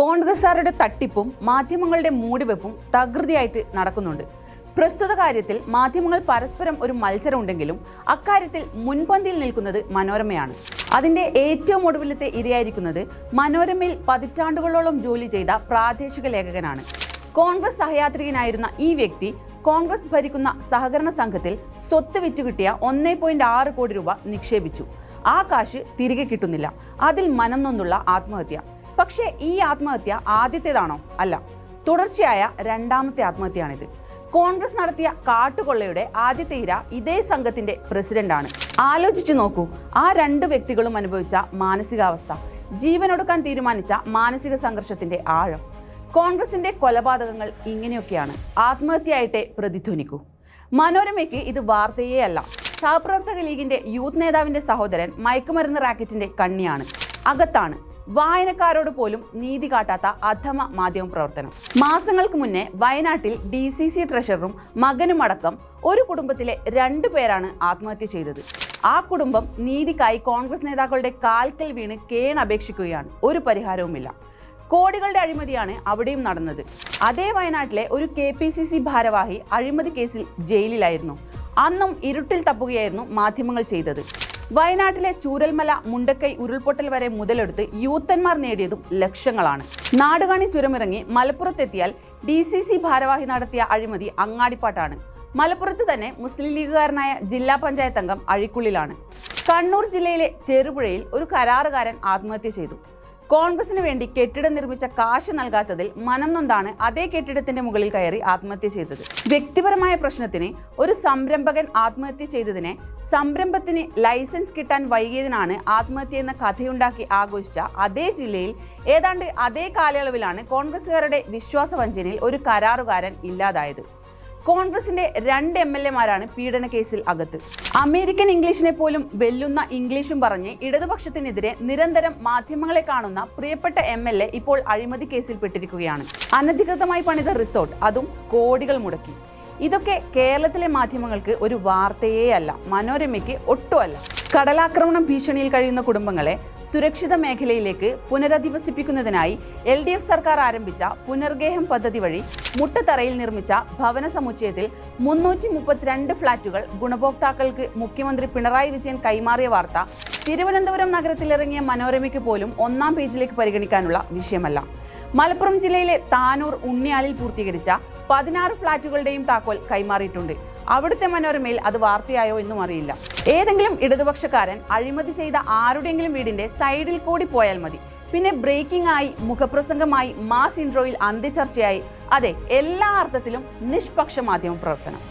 കോൺഗ്രസ്സുകാരുടെ തട്ടിപ്പും മാധ്യമങ്ങളുടെ മൂടിവെപ്പും തകൃതിയായിട്ട് നടക്കുന്നുണ്ട്. പ്രസ്തുത കാര്യത്തിൽ മാധ്യമങ്ങൾ പരസ്പരം ഒരു മത്സരം ഉണ്ടെങ്കിലും അക്കാര്യത്തിൽ മുൻപന്തിയിൽ നിൽക്കുന്നത് മനോരമയാണ്. അതിന്റെ ഏറ്റവും ഒടുവിലത്തെ ഇരയായിരിക്കുന്നത് മനോരമയിൽ പതിറ്റാണ്ടുകളോളം ജോലി ചെയ്ത പ്രാദേശിക ലേഖകനാണ്. കോൺഗ്രസ് സഹയാത്രികനായിരുന്ന ഈ വ്യക്തി കോൺഗ്രസ് ഭരിക്കുന്ന സഹകരണ സംഘത്തിൽ സ്വത്ത് വിറ്റുകിട്ടിയ ഒന്നേ പോയിന്റ് ആറ് കോടി രൂപ നിക്ഷേപിച്ചു. ആ കാശ് തിരികെ കിട്ടുന്നില്ല. അതിൽ മനം നൊന്നുള്ള ആത്മഹത്യ. പക്ഷേ ഈ ആത്മഹത്യ ആദ്യത്തേതാണോ? അല്ല. തുടർച്ചയായ രണ്ടാമത്തെ ആത്മഹത്യയാണിത്. കോൺഗ്രസ് നടത്തിയ കാട്ടുകൊള്ളയുടെ ആദ്യത്തെ ഇര ഇതേ സംഘത്തിന്റെ പ്രസിഡന്റാണ്. ആലോചിച്ചു നോക്കൂ. ആ രണ്ട് വ്യക്തികളും അനുഭവിച്ച മാനസികാവസ്ഥ ജീവനൊടുക്കാൻ തീരുമാനിച്ച മാനസിക സംഘർഷത്തിന്റെ ആഴം കോൺഗ്രസിന്റെ കൊലപാതകങ്ങൾ ഇങ്ങനെയൊക്കെയാണ്. ആത്മഹത്യയായിട്ടേ പ്രതിധ്വനിക്കൂ. മനോരമയ്ക്ക് ഇത് വാർത്തയേ അല്ല. സഹപ്രവർത്തക ലീഗിന്റെ യൂത്ത് നേതാവിന്റെ സഹോദരൻ മയക്കുമരുന്ന് റാക്കറ്റിന്റെ കണ്ണിയാണ്. അകത്താണ്. വായനക്കാരോട് പോലും നീതി കാട്ടാത്ത അധമ മാധ്യമ പ്രവർത്തനം. മാസങ്ങൾക്ക് മുന്നേ വയനാട്ടിൽ ഡി സി സി ട്രഷററും മകനുമടക്കം ഒരു കുടുംബത്തിലെ രണ്ടു പേരാണ് ആത്മഹത്യ ചെയ്തത്. ആ കുടുംബം നീതിക്കായി കോൺഗ്രസ് നേതാക്കളുടെ കാൽക്കൽ വീണ് കേൺ അപേക്ഷിക്കുകയാണ് ഒരു പരിഹാരവുമില്ല. കോടികളുടെ അഴിമതിയാണ് അവിടെയും നടന്നത്. അതേ വയനാട്ടിലെ ഒരു കെ പി സി സി ഭാരവാഹി അഴിമതി കേസിൽ ജയിലിലായിരുന്നു. അന്നും ഇരുട്ടിൽ തപ്പുകയായിരുന്നു മാധ്യമങ്ങൾ ചെയ്തത്. വയനാട്ടിലെ ചൂരൽമല മുണ്ടക്കൈ ഉരുൾപൊട്ടൽ വരെ മുതലെടുത്ത് യൂത്തന്മാർ നേടിയതും ലക്ഷങ്ങളാണ്. നാടുകാണി ചുരമിറങ്ങി മലപ്പുറത്തെത്തിയാൽ ഡി സി സി ഭാരവാഹി നടത്തിയ അഴിമതി അങ്ങാടിപ്പാട്ടാണ്. മലപ്പുറത്ത് തന്നെ മുസ്ലിം ലീഗുകാരനായ ജില്ലാ പഞ്ചായത്ത് അംഗം അഴിക്കുള്ളിലാണ്. കണ്ണൂർ ജില്ലയിലെ ചെറുപുഴയിൽ ഒരു കരാറുകാരൻ ആത്മഹത്യ ചെയ്തു. കോൺഗ്രസിന് വേണ്ടി കെട്ടിടം നിർമ്മിച്ച കാശ് നൽകാത്തതിൽ മനം നൊന്താണ് അതേ കെട്ടിടത്തിന്റെ മുകളിൽ കയറി ആത്മഹത്യ ചെയ്തത്. വ്യക്തിപരമായ പ്രശ്നത്തിന് ഒരു സംരംഭകൻ ആത്മഹത്യ ചെയ്തതിനെ സംരംഭത്തിന് ലൈസൻസ് കിട്ടാൻ വൈകിയതിനാണ് ആത്മഹത്യ എന്ന കഥയുണ്ടാക്കി ആഘോഷിച്ച അതേ ജില്ലയിൽ ഏതാണ്ട് അതേ കാലയളവിലാണ് കോൺഗ്രസുകാരുടെ വിശ്വാസവഞ്ചനയിൽ ഒരു കരാറുകാരൻ ഇല്ലാതായത്. കോൺഗ്രസിന്റെ രണ്ട് എം എൽ എമാരാണ് പീഡന കേസിൽ അകത്ത്. അമേരിക്കൻ ഇംഗ്ലീഷിനെ പോലും വെല്ലുന്ന ഇംഗ്ലീഷും പറഞ്ഞ് ഇടതുപക്ഷത്തിനെതിരെ നിരന്തരം മാധ്യമങ്ങളെ കാണുന്ന പ്രിയപ്പെട്ട എം എൽ എ ഇപ്പോൾ അഴിമതി കേസിൽ പെട്ടിരിക്കുകയാണ്. അനധികൃതമായി പണിത റിസോർട്ട് അതും കോടികൾ മുടക്കി. ഇതൊക്കെ കേരളത്തിലെ മാധ്യമങ്ങൾക്ക് ഒരു വാർത്തയേ അല്ല മനോരമയ്ക്ക് ഒട്ടുമല്ല. കടലാക്രമണം ഭീഷണിയിൽ കഴിയുന്ന കുടുംബങ്ങളെ സുരക്ഷിത മേഖലയിലേക്ക് പുനരധിവസിപ്പിക്കുന്നതിനായി എൽ ഡി എഫ് സർക്കാർ ആരംഭിച്ച പുനർഗേഹം പദ്ധതി വഴി മുട്ടത്തറയിൽ നിർമ്മിച്ച ഭവന സമുച്ചയത്തിൽ മുന്നൂറ്റി മുപ്പത്തിരണ്ട് ഫ്ളാറ്റുകൾ ഗുണഭോക്താക്കൾക്ക് മുഖ്യമന്ത്രി പിണറായി വിജയൻ കൈമാറിയ വാർത്ത തിരുവനന്തപുരം നഗരത്തിലിറങ്ങിയ മനോരമയ്ക്ക് പോലും ഒന്നാം പേജിലേക്ക് പരിഗണിക്കാനുള്ള വിഷയമല്ല. മലപ്പുറം ജില്ലയിലെ താനൂർ ഉണ്ണിയാലിൽ പൂർത്തീകരിച്ച പതിനാറ് ഫ്ളാറ്റുകളുടെയും താക്കോൽ കൈമാറിയിട്ടുണ്ട്. അവിടുത്തെ മനോരമയിൽ അത് വാർത്തയായോ എന്നും അറിയില്ല. ഏതെങ്കിലും ഇടതുപക്ഷക്കാരൻ അഴിമതി ചെയ്ത ആരുടെയെങ്കിലും വീടിന്റെ സൈഡിൽ കൂടി പോയാൽ മതി. പിന്നെ ബ്രേക്കിംഗ് ആയി മുഖപ്രസംഗമായി മാസ് ഇൻട്രോയിൽ അന്ത്യചർച്ചയായി. അതെ എല്ലാ അർത്ഥത്തിലും നിഷ്പക്ഷ മാധ്യമ പ്രവർത്തനം.